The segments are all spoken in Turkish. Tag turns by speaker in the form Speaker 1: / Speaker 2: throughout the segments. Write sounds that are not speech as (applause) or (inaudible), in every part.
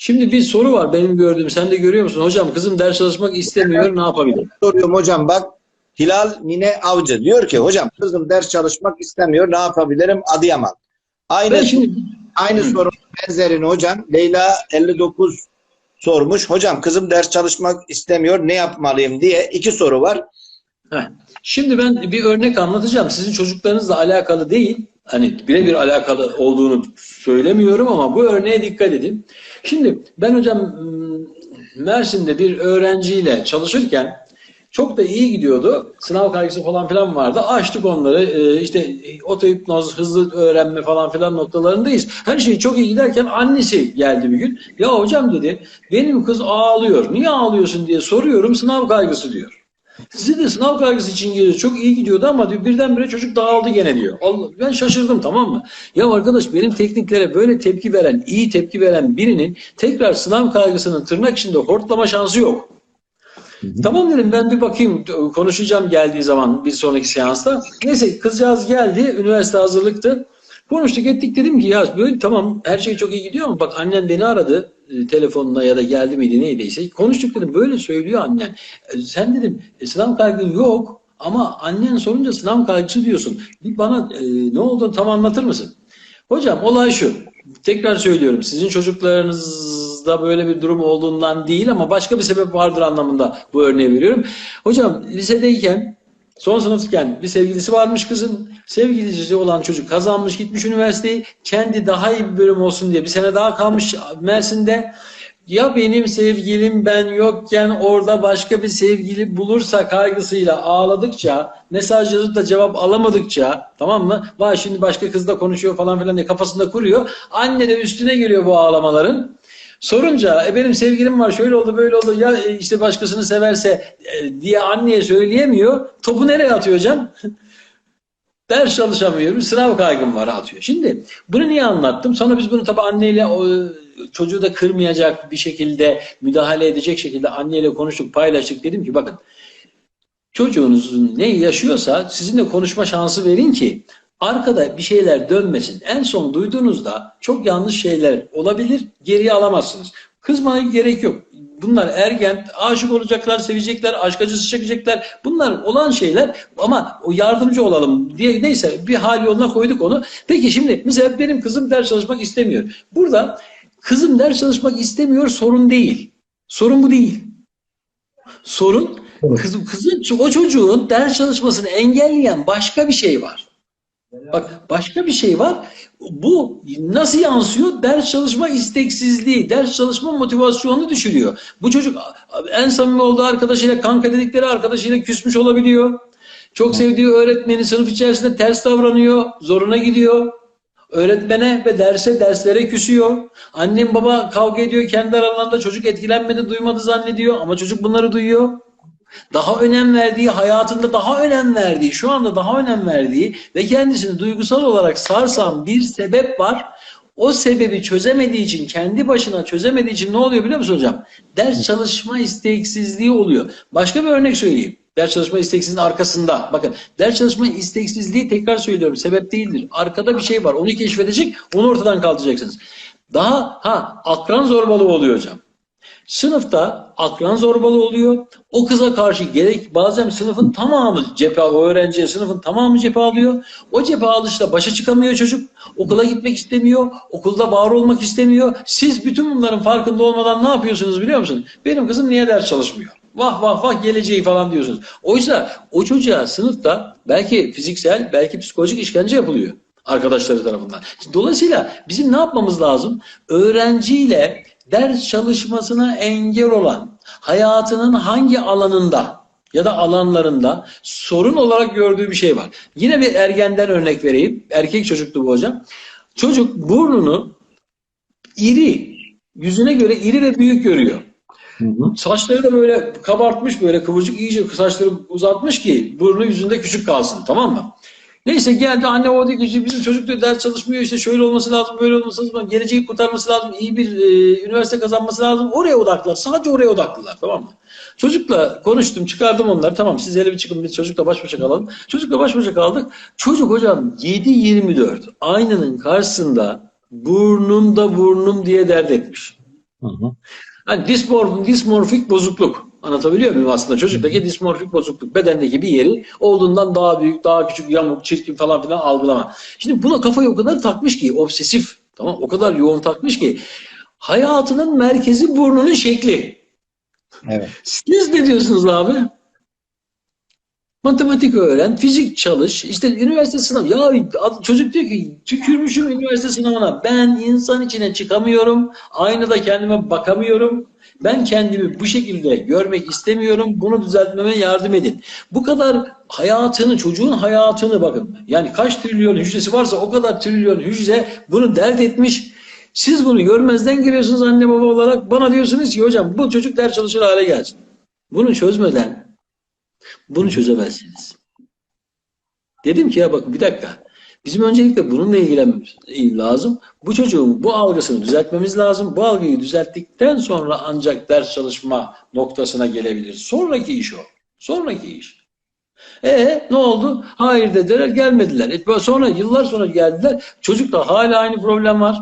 Speaker 1: Şimdi bir soru var benim gördüğüm. Sen de görüyor musun? Hocam kızım ders çalışmak istemiyor. Ne yapabilirim?
Speaker 2: Soruyorum hocam bak. Hilal Mine Avcı diyor ki hocam kızım ders çalışmak istemiyor. Ne yapabilirim? Adıyaman. Aynı
Speaker 1: Ben şimdi
Speaker 2: aynı sorunun benzerini hocam Leyla 59 sormuş. Hocam kızım ders çalışmak istemiyor. Ne yapmalıyım diye iki soru var.
Speaker 1: Heh. Şimdi ben bir örnek anlatacağım. Sizin çocuklarınızla alakalı değil. Hani birebir alakalı olduğunu söylemiyorum ama bu örneğe dikkat edin. Şimdi ben hocam ım, Mersin'de bir öğrenciyle çalışırken çok da iyi gidiyordu. Sınav kaygısı falan filan vardı. Açtık onları. Ee, işte otohipnoz, hızlı öğrenme falan filan noktalarındayız. Her şey çok iyi giderken annesi geldi bir gün. Ya hocam dedi benim kız ağlıyor. Niye ağlıyorsun diye soruyorum. Sınav kaygısı diyor. Size de sınav kaygısı için geliyor. Çok iyi gidiyordu ama diyor, birdenbire çocuk dağıldı gene diyor. Allah, ben şaşırdım tamam mı? Ya arkadaş benim tekniklere böyle tepki veren, iyi tepki veren birinin tekrar sınav kaygısının tırnak içinde hortlama şansı yok. Tamam dedim ben bir bakayım konuşacağım geldiği zaman bir sonraki seansta. Neyse kızcağız geldi üniversite hazırlıktı. Konuştuk ettik dedim ki ya böyle tamam her şey çok iyi gidiyor ama bak annen beni aradı e, telefonla ya da geldi miydi neydiyse. Konuştuk dedim böyle söylüyor annen. E, Sen dedim e, sınav kaygın yok ama annen sorunca sınav kaygısı diyorsun. Bana ne olduğunu tam anlatır mısın? Hocam olay şu. Tekrar söylüyorum. Sizin çocuklarınızda böyle bir durum olduğundan değil ama başka bir sebep vardır anlamında bu örneği veriyorum. Hocam lisedeyken son sınıfken bir sevgilisi varmış kızın. Sevgilisi olan çocuk kazanmış gitmiş üniversiteyi. Kendi daha iyi bir bölüm olsun diye bir sene daha kalmış Mersin'de. Ya benim sevgilim ben yokken orada başka bir sevgili bulursa kaygısıyla ağladıkça, mesaj yazıp da cevap alamadıkça tamam mı? Vay şimdi başka kızla konuşuyor falan filan diye kafasında kuruyor. Anne de üstüne geliyor bu ağlamaların. Sorunca e benim sevgilim var şöyle oldu böyle oldu ya e, işte başkasını severse e, diye anneye söyleyemiyor. Topu nereye atıyor hocam? (laughs) Ders çalışamıyorum, sınav kaygım var atıyor. Şimdi bunu niye anlattım? Sonra biz bunu tabii anneyle o, çocuğu da kırmayacak bir şekilde, müdahale edecek şekilde anneyle konuştuk, paylaştık. Dedim ki bakın çocuğunuzun ne yaşıyorsa sizinle konuşma şansı verin ki arkada bir şeyler dönmesin. En son duyduğunuzda çok yanlış şeyler olabilir, geriye alamazsınız. Kızmaya gerek yok. Bunlar ergen, aşık olacaklar, sevecekler, aşk acısı çekecekler. Bunlar olan şeyler ama o yardımcı olalım diye neyse bir hal yoluna koyduk onu. Peki şimdi mesela benim kızım ders çalışmak istemiyor. Burada kızım ders çalışmak istemiyor sorun değil. Sorun bu değil. Sorun kızım, kızın, o çocuğun ders çalışmasını engelleyen başka bir şey var. Bak başka bir şey var. Bu nasıl yansıyor? Ders çalışma isteksizliği, ders çalışma motivasyonunu düşürüyor. Bu çocuk en samimi olduğu arkadaşıyla, kanka dedikleri arkadaşıyla küsmüş olabiliyor. Çok sevdiği öğretmeni sınıf içerisinde ters davranıyor, zoruna gidiyor. Öğretmene ve derse, derslere küsüyor. Annem baba kavga ediyor kendi aralarında çocuk etkilenmedi, duymadı zannediyor ama çocuk bunları duyuyor daha önem verdiği, hayatında daha önem verdiği, şu anda daha önem verdiği ve kendisini duygusal olarak sarsan bir sebep var. O sebebi çözemediği için, kendi başına çözemediği için ne oluyor biliyor musun hocam? Ders çalışma isteksizliği oluyor. Başka bir örnek söyleyeyim. Ders çalışma isteksizliğinin arkasında. Bakın ders çalışma isteksizliği tekrar söylüyorum sebep değildir. Arkada bir şey var. Onu keşfedecek, onu ortadan kaldıracaksınız. Daha ha akran zorbalığı oluyor hocam. Sınıfta akran zorbalığı oluyor. O kıza karşı gerek bazen sınıfın tamamı cephe, o öğrenciye sınıfın tamamı cephe alıyor. O cephe alışla başa çıkamıyor çocuk. Okula gitmek istemiyor. Okulda var olmak istemiyor. Siz bütün bunların farkında olmadan ne yapıyorsunuz biliyor musunuz? Benim kızım niye ders çalışmıyor? Vah vah vah geleceği falan diyorsunuz. Oysa o çocuğa sınıfta belki fiziksel belki psikolojik işkence yapılıyor arkadaşları tarafından. Dolayısıyla bizim ne yapmamız lazım? Öğrenciyle ders çalışmasına engel olan hayatının hangi alanında ya da alanlarında sorun olarak gördüğü bir şey var. Yine bir ergenden örnek vereyim. Erkek çocuktu bu hocam. Çocuk burnunu iri, yüzüne göre iri ve büyük görüyor.
Speaker 2: Hı hı.
Speaker 1: Saçları da böyle kabartmış böyle kıvırcık iyice saçları uzatmış ki burnu yüzünde küçük kalsın tamam mı? Neyse geldi anne o diyor ki bizim çocuk diyor ders çalışmıyor işte şöyle olması lazım böyle olması lazım geleceği kurtarması lazım iyi bir e, üniversite kazanması lazım oraya odaklılar sadece oraya odaklılar tamam mı? Çocukla konuştum çıkardım onları tamam siz hele bir çıkın biz çocukla baş başa kalalım. Çocukla baş başa kaldık çocuk hocam 7-24 aynanın karşısında burnumda burnum diye dert etmiş.
Speaker 2: Hı hı.
Speaker 1: Hani dismorf, dismorfik bozukluk. Anlatabiliyor muyum aslında? Çocuktaki dismorfik bozukluk. Bedendeki bir yeri olduğundan daha büyük, daha küçük, yamuk, çirkin falan filan algılama. Şimdi buna kafayı o kadar takmış ki, obsesif, tamam o kadar yoğun takmış ki hayatının merkezi burnunun şekli.
Speaker 2: Evet.
Speaker 1: Siz ne diyorsunuz abi? Matematik öğren, fizik çalış, işte üniversite sınavı. Ya çocuk diyor ki tükürmüşüm üniversite sınavına. Ben insan içine çıkamıyorum. Aynada kendime bakamıyorum. Ben kendimi bu şekilde görmek istemiyorum. Bunu düzeltmeme yardım edin. Bu kadar hayatını, çocuğun hayatını bakın. Yani kaç trilyon hücresi varsa o kadar trilyon hücre bunu dert etmiş. Siz bunu görmezden geliyorsunuz anne baba olarak. Bana diyorsunuz ki hocam bu çocuk ders çalışır hale gelsin. Bunu çözmeden bunu çözemezsiniz. Dedim ki ya bak bir dakika. Bizim öncelikle bununla ilgilenmemiz lazım. Bu çocuğun bu algısını düzeltmemiz lazım. Bu algıyı düzelttikten sonra ancak ders çalışma noktasına gelebilir. Sonraki iş o. Sonraki iş. E ne oldu? Hayır dediler gelmediler. E, sonra yıllar sonra geldiler. Çocukta hala aynı problem var.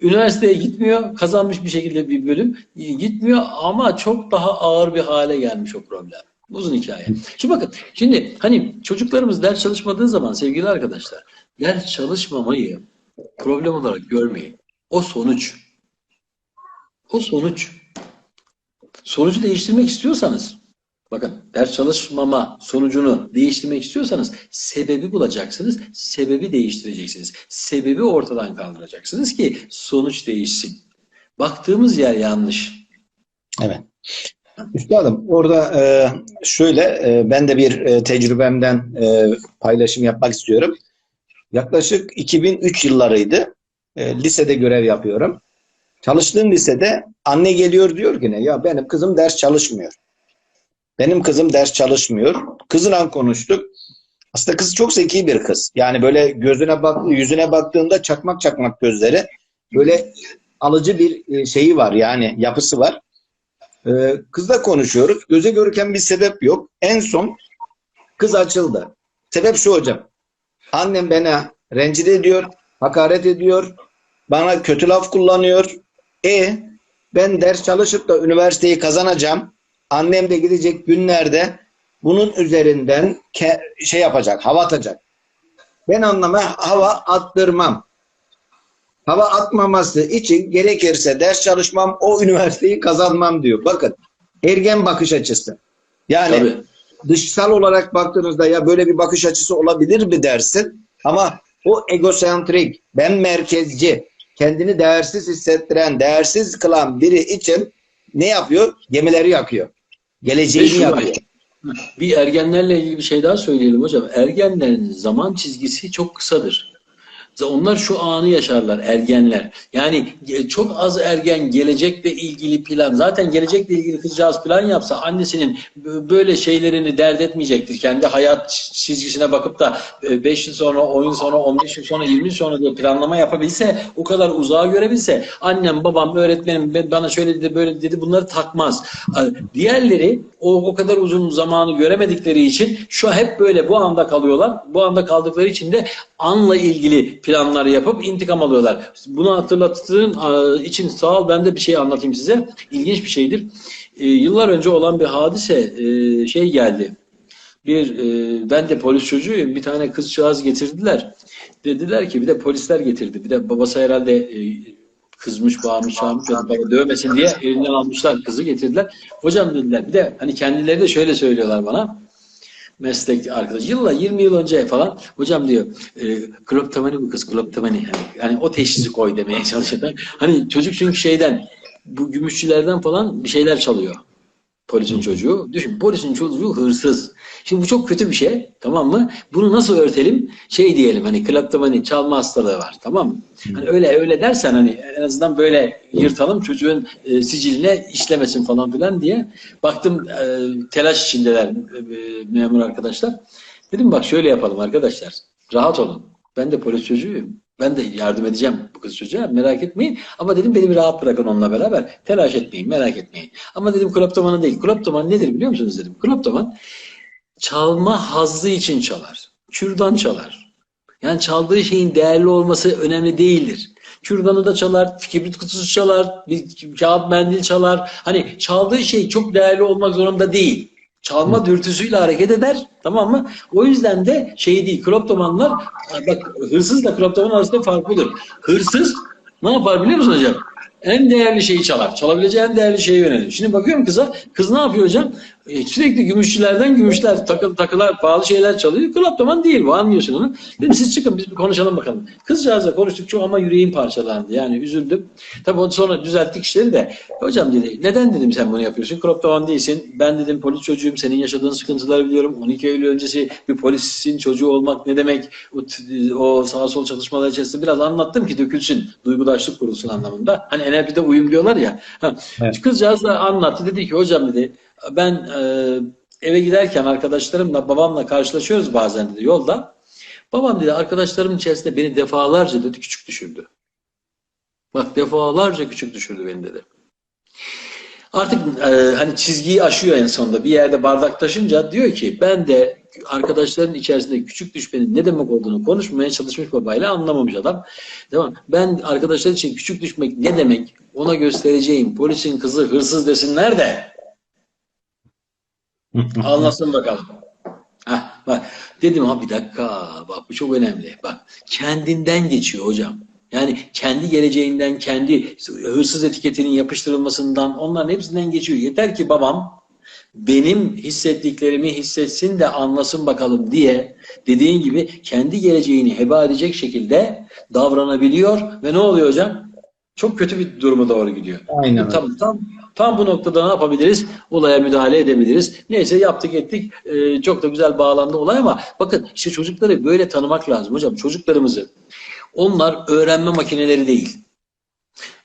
Speaker 1: Üniversiteye gitmiyor. Kazanmış bir şekilde bir bölüm. Gitmiyor ama çok daha ağır bir hale gelmiş o problem. Uzun hikaye. Şimdi bakın, şimdi hani çocuklarımız ders çalışmadığı zaman sevgili arkadaşlar, ders çalışmamayı problem olarak görmeyin. O sonuç. O sonuç. Sonucu değiştirmek istiyorsanız, bakın ders çalışmama sonucunu değiştirmek istiyorsanız sebebi bulacaksınız, sebebi değiştireceksiniz. Sebebi ortadan kaldıracaksınız ki sonuç değişsin. Baktığımız yer yanlış.
Speaker 2: Evet. Üstadım orada e, şöyle e, ben de bir e, tecrübemden e, paylaşım yapmak istiyorum. Yaklaşık 2003 yıllarıydı. E, lisede görev yapıyorum. Çalıştığım lisede anne geliyor diyor ki ne? Ya benim kızım ders çalışmıyor. Benim kızım ders çalışmıyor. Kızla konuştuk. Aslında kız çok zeki bir kız. Yani böyle gözüne bak, yüzüne baktığında çakmak çakmak gözleri. Böyle alıcı bir e, şeyi var yani yapısı var. Ee, kızla konuşuyoruz. Göze görüken bir sebep yok. En son kız açıldı. Sebep şu hocam. Annem beni rencide ediyor, hakaret ediyor, bana kötü laf kullanıyor. E ben ders çalışıp da üniversiteyi kazanacağım. Annem de gidecek günlerde bunun üzerinden şey yapacak, hava atacak. Ben anneme hava attırmam. Hava atmaması için gerekirse ders çalışmam, o üniversiteyi kazanmam diyor. Bakın, ergen bakış açısı. Yani
Speaker 1: Tabii.
Speaker 2: dışsal olarak baktığınızda ya böyle bir bakış açısı olabilir mi dersin? Ama o egosentrik, ben merkezci, kendini değersiz hissettiren, değersiz kılan biri için ne yapıyor? Gemileri yakıyor. Geleceğini yakıyor.
Speaker 1: Bir ergenlerle ilgili bir şey daha söyleyelim hocam. Ergenlerin zaman çizgisi çok kısadır. Onlar şu anı yaşarlar ergenler. Yani e, çok az ergen gelecekle ilgili plan. Zaten gelecekle ilgili kızcağız plan yapsa annesinin böyle şeylerini dert etmeyecektir. Kendi hayat çizgisine bakıp da 5 yıl sonra, 10 yıl sonra, 15 yıl sonra, 20 yıl sonra diye planlama yapabilse, o kadar uzağa görebilse, annem, babam, öğretmenim bana şöyle dedi, böyle dedi bunları takmaz. Diğerleri o, o kadar uzun zamanı göremedikleri için şu hep böyle bu anda kalıyorlar. Bu anda kaldıkları için de anla ilgili planlar yapıp intikam alıyorlar. Bunu hatırlattığın için sağ ol. Ben de bir şey anlatayım size. İlginç bir şeydir. E, yıllar önce olan bir hadise e, şey geldi. Bir e, ben de polis çocuğuyum. Bir tane kızcağız getirdiler. Dediler ki bir de polisler getirdi. Bir de babası herhalde e, kızmış, bağırmış, çağırmış. baba dövmesin diye elinden almışlar kızı getirdiler. Hocam dediler. Bir de hani kendileri de şöyle söylüyorlar bana meslek arkadaş. Yılla 20 yıl önce falan hocam diyor e, kloptomani bu kız kloptomani. Yani, yani o teşhisi koy demeye (laughs) çalışıyor. Hani çocuk çünkü şeyden bu gümüşçülerden falan bir şeyler çalıyor. Polisin çocuğu. Düşün polisin çocuğu hırsız. Şimdi bu çok kötü bir şey. Tamam mı? Bunu nasıl örtelim? Şey diyelim hani kleptomani çalma hastalığı var. Tamam mı? Hani öyle öyle dersen hani en azından böyle yırtalım çocuğun e, siciline işlemesin falan filan diye. Baktım e, telaş içindeler e, e, memur arkadaşlar. Dedim bak şöyle yapalım arkadaşlar. Rahat olun. Ben de polis çocuğuyum. Ben de yardım edeceğim bu kız çocuğa. Merak etmeyin. Ama dedim beni bir rahat bırakın onunla beraber. Telaş etmeyin. Merak etmeyin. Ama dedim kleptomanı değil. Kleptoman nedir biliyor musunuz dedim. Kleptoman çalma hazzı için çalar. Kürdan çalar. Yani çaldığı şeyin değerli olması önemli değildir. Kürdanı da çalar, kibrit kutusu çalar, bir kağıt mendil çalar. Hani çaldığı şey çok değerli olmak zorunda değil. Çalma dürtüsüyle hareket eder. Tamam mı? O yüzden de şey değil. Kleptomanlar bak hırsızla kleptoman arasında fark budur. Hırsız ne yapar biliyor musun hocam? En değerli şeyi çalar. Çalabileceği en değerli şeyi yönelir. Şimdi bakıyorum kıza. Kız ne yapıyor hocam? E, sürekli gümüşçülerden gümüşler, takı, takılar, pahalı şeyler çalıyor. Kleptoman değil bu. Anlıyorsun onu. Dedim siz çıkın biz bir konuşalım bakalım. Kızcağızla konuştuk çok ama yüreğim parçalandı. Yani üzüldüm. Tabii sonra düzelttik işleri de. Hocam dedi neden dedim sen bunu yapıyorsun? Kleptoman değilsin. Ben dedim polis çocuğum. Senin yaşadığın sıkıntıları biliyorum. 12 Eylül öncesi bir polisin çocuğu olmak ne demek? O, o sağ sol çalışmalar içerisinde biraz anlattım ki dökülsün. Duygudaşlık kurulsun anlamında. Hani NLP'de uyum diyorlar ya.
Speaker 2: Evet.
Speaker 1: Kızcağız da anlattı. Dedi ki hocam dedi ben e, eve giderken arkadaşlarımla babamla karşılaşıyoruz bazen dedi yolda. Babam dedi arkadaşlarımın içerisinde beni defalarca dedi küçük düşürdü. Bak defalarca küçük düşürdü beni dedi. Artık e, hani çizgiyi aşıyor en sonunda. Bir yerde bardak taşınca diyor ki ben de arkadaşların içerisinde küçük düşmenin ne demek olduğunu konuşmaya çalışmış babayla anlamamış adam. Tamam. Ben arkadaşlar için küçük düşmek ne demek ona göstereceğim. Polisin kızı hırsız desinler de (laughs) anlasın bakalım. Heh, bak dedim ha bir dakika bak bu çok önemli. Bak kendinden geçiyor hocam. Yani kendi geleceğinden, kendi hırsız etiketinin yapıştırılmasından onların hepsinden geçiyor. Yeter ki babam benim hissettiklerimi hissetsin de anlasın bakalım diye dediğin gibi kendi geleceğini heba edecek şekilde davranabiliyor ve ne oluyor hocam? Çok kötü bir duruma doğru gidiyor.
Speaker 2: Aynen öyle.
Speaker 1: Tam, tam, tam bu noktada ne yapabiliriz? Olaya müdahale edebiliriz. Neyse yaptık ettik. Ee, çok da güzel bağlandı olay ama bakın işte çocukları böyle tanımak lazım hocam. Çocuklarımızı onlar öğrenme makineleri değil.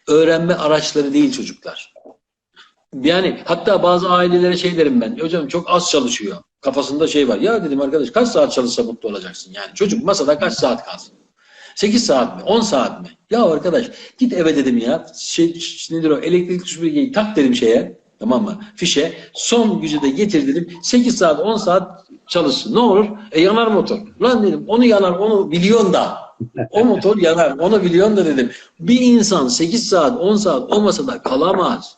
Speaker 1: Öğrenme araçları değil çocuklar. Yani hatta bazı ailelere şey derim ben. Hocam çok az çalışıyor. Kafasında şey var. Ya dedim arkadaş kaç saat çalışsa mutlu olacaksın? Yani çocuk masada kaç saat kalsın? 8 saat mi? 10 saat mi? Ya arkadaş git eve dedim ya. Şey, nedir o? Elektrik süpürgeyi tak dedim şeye. Tamam mı? Fişe. Son gücü de getir dedim. 8 saat 10 saat çalışsın. Ne olur? E yanar motor. Lan dedim onu yanar onu biliyorsun da. O motor yanar. Onu biliyorsun da dedim. Bir insan 8 saat 10 saat o masada kalamaz.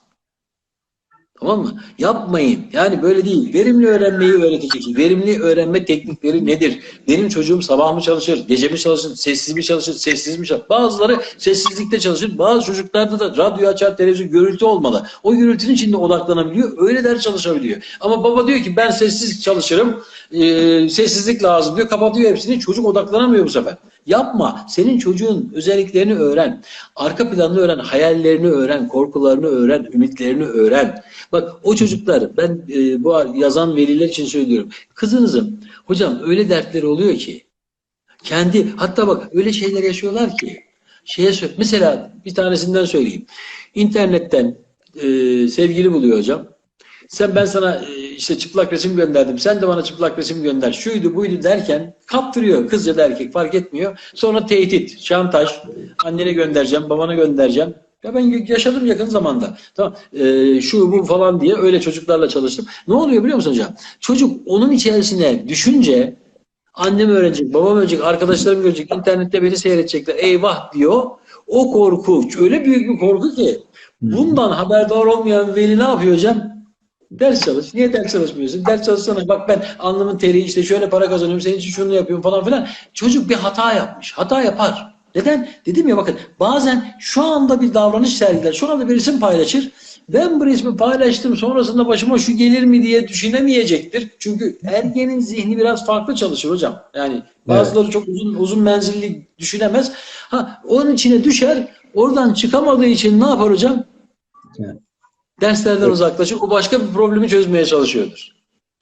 Speaker 1: Tamam mı? Yapmayın. Yani böyle değil. Verimli öğrenmeyi öğreteceksin. Verimli öğrenme teknikleri nedir? Benim çocuğum sabah mı çalışır, gece mi çalışır, sessiz mi çalışır, sessiz mi çalışır? Bazıları sessizlikte çalışır. Bazı çocuklarda da radyo açar, televizyon gürültü olmalı. O gürültünün içinde odaklanabiliyor. Öyle ders çalışabiliyor. Ama baba diyor ki ben sessiz çalışırım, e, sessizlik lazım diyor. Kapatıyor hepsini. Çocuk odaklanamıyor bu sefer. Yapma. Senin çocuğun özelliklerini öğren. Arka planını öğren, hayallerini öğren, korkularını öğren, ümitlerini öğren. Bak o çocuklar ben e, bu yazan veliler için söylüyorum. Kızınızın hocam öyle dertleri oluyor ki kendi hatta bak öyle şeyler yaşıyorlar ki şeye mesela bir tanesinden söyleyeyim. İnternetten e, sevgili buluyor hocam. Sen ben sana e, işte çıplak resim gönderdim. Sen de bana çıplak resim gönder. Şuydu buydu derken kaptırıyor. Kız ya da erkek fark etmiyor. Sonra tehdit, şantaj. Annene göndereceğim, babana göndereceğim. Ya ben yaşadım yakın zamanda. Tamam. e, şu bu falan diye öyle çocuklarla çalıştım. Ne oluyor biliyor musun hocam? Çocuk onun içerisine düşünce annem öğrenecek, babam öğrenecek, arkadaşlarım görecek, internette beni seyredecekler. Eyvah diyor. O korku öyle büyük bir korku ki bundan haberdar olmayan veli ne yapıyor hocam? Ders çalış. Niye ders çalışmıyorsun? Ders çalışsana. Bak ben alnımın teri işte şöyle para kazanıyorum. Senin için şunu yapıyorum falan filan. Çocuk bir hata yapmış. Hata yapar. Neden? Dedim ya bakın bazen şu anda bir davranış sergiler. Şu anda bir resim paylaşır. Ben bu resmi paylaştım sonrasında başıma şu gelir mi diye düşünemeyecektir. Çünkü ergenin zihni biraz farklı çalışır hocam. Yani bazıları çok uzun uzun menzilli düşünemez. Ha onun içine düşer. Oradan çıkamadığı için ne yapar hocam?
Speaker 2: Evet.
Speaker 1: Derslerden uzaklaşır. O başka bir problemi çözmeye çalışıyordur.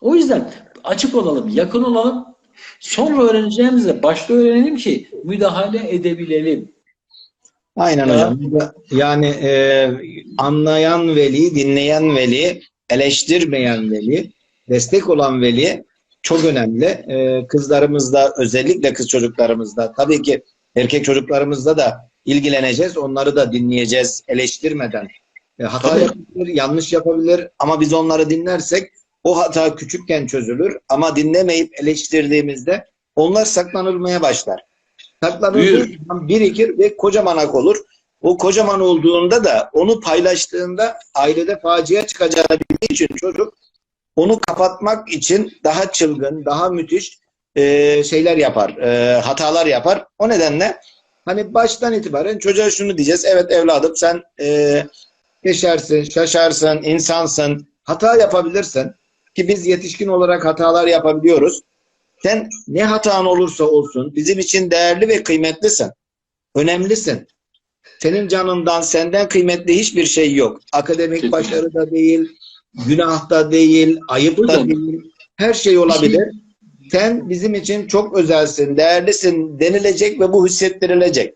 Speaker 1: O yüzden açık olalım, yakın olalım. Sonra öğreneceğimizde başta öğrenelim ki müdahale edebilelim.
Speaker 2: Aynen
Speaker 1: Ya.
Speaker 2: hocam. Yani e, anlayan veli, dinleyen veli, eleştirmeyen veli, destek olan veli çok önemli. E, kızlarımızda, özellikle kız çocuklarımızda, tabii ki erkek çocuklarımızda da ilgileneceğiz. Onları da dinleyeceğiz eleştirmeden. E, hata
Speaker 1: Tabii.
Speaker 2: yapabilir, yanlış yapabilir ama biz onları dinlersek o hata küçükken çözülür ama dinlemeyip eleştirdiğimizde onlar saklanılmaya başlar. Saklanıldığı zaman birikir ve kocaman ak olur. O kocaman olduğunda da onu paylaştığında ailede facia çıkacağını bildiği için çocuk onu kapatmak için daha çılgın, daha müthiş e, şeyler yapar, e, hatalar yapar. O nedenle hani baştan itibaren çocuğa şunu diyeceğiz. Evet evladım sen e, geçersin, şaşarsın, insansın, hata yapabilirsin. Ki biz yetişkin olarak hatalar yapabiliyoruz. Sen ne hatan olursa olsun bizim için değerli ve kıymetlisin. Önemlisin. Senin canından, senden kıymetli hiçbir şey yok. Akademik
Speaker 1: Kesinlikle.
Speaker 2: başarı da değil, günah da değil, ayıp da
Speaker 1: Hocam.
Speaker 2: değil. Her şey olabilir. Sen bizim için çok özelsin, değerlisin denilecek ve bu hissettirilecek.